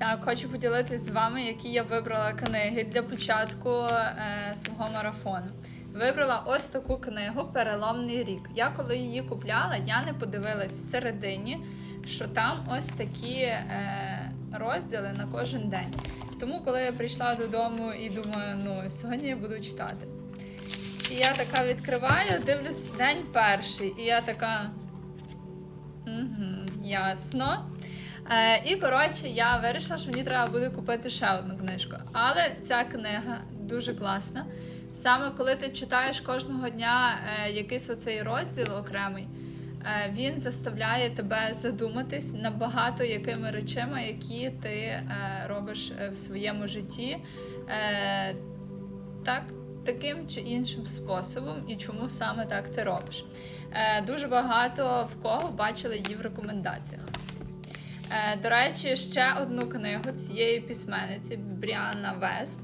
Так, хочу поділитися з вами, які я вибрала книги для початку е, свого марафону. Вибрала ось таку книгу Переломний рік. Я коли її купляла, я не подивилась всередині, що там ось такі е, розділи на кожен день. Тому, коли я прийшла додому і думаю, ну сьогодні я буду читати. І я така відкриваю, дивлюсь день перший, і я така. Угу, ясно. Е, і коротше, я вирішила, що мені треба буде купити ще одну книжку. Але ця книга дуже класна. Саме коли ти читаєш кожного дня е, якийсь оцей розділ окремий, е, він заставляє тебе задуматись над багато якими речами, які ти е, робиш е, в своєму житті. Е, так, таким чи іншим способом, і чому саме так ти робиш. Е, дуже багато в кого бачили її в рекомендаціях. Е, До речі, ще одну книгу цієї письменниці Бріанна Вест.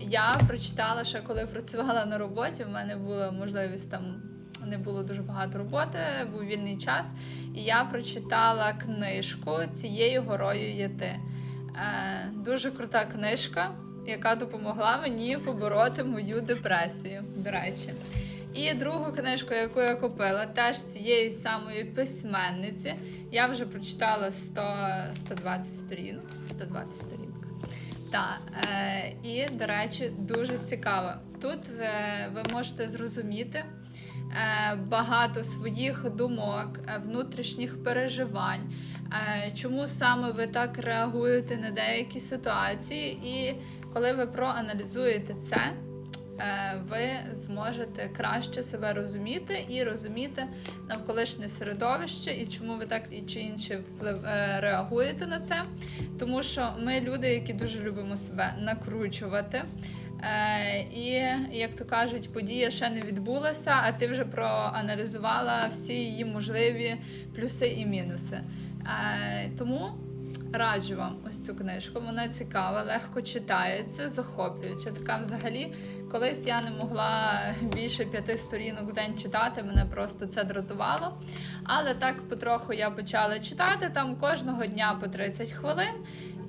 Я прочитала ще коли працювала на роботі. У мене була можливість там не було дуже багато роботи, був вільний час. І я прочитала книжку цією горою є ти. Е, Дуже крута книжка, яка допомогла мені побороти мою депресію. До речі. І другу книжку, яку я купила, теж цієї самої письменниці. Я вже прочитала 100, 120 сторінок. 120 сторінок. Так, е, і, до речі, дуже цікаво. Тут е, ви можете зрозуміти е, багато своїх думок, е, внутрішніх переживань, е, чому саме ви так реагуєте на деякі ситуації, і коли ви проаналізуєте це, ви зможете краще себе розуміти і розуміти навколишнє середовище, і чому ви так і чи інше вплив е, реагуєте на це. Тому що ми люди, які дуже любимо себе накручувати. Е, і, як то кажуть, подія ще не відбулася, а ти вже проаналізувала всі її можливі плюси і мінуси. Е, тому раджу вам ось цю книжку. Вона цікава, легко читається, захоплююча. Така взагалі, колись я не могла більше п'яти сторінок в день читати, мене просто це дратувало. Але так потроху я почала читати там кожного дня по 30 хвилин.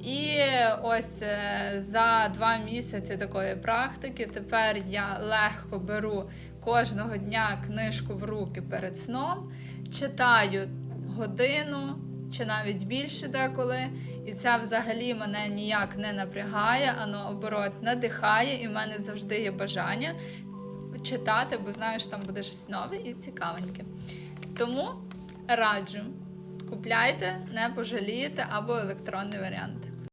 І ось е, за два місяці такої практики тепер я легко беру кожного дня книжку в руки перед сном, читаю годину чи навіть більше деколи. І це взагалі мене ніяк не напрягає, а наоборот надихає, і в мене завжди є бажання читати, бо знаєш, там буде щось нове і цікавеньке. Тому раджу, купляйте, не пожалієте або електронний варіант.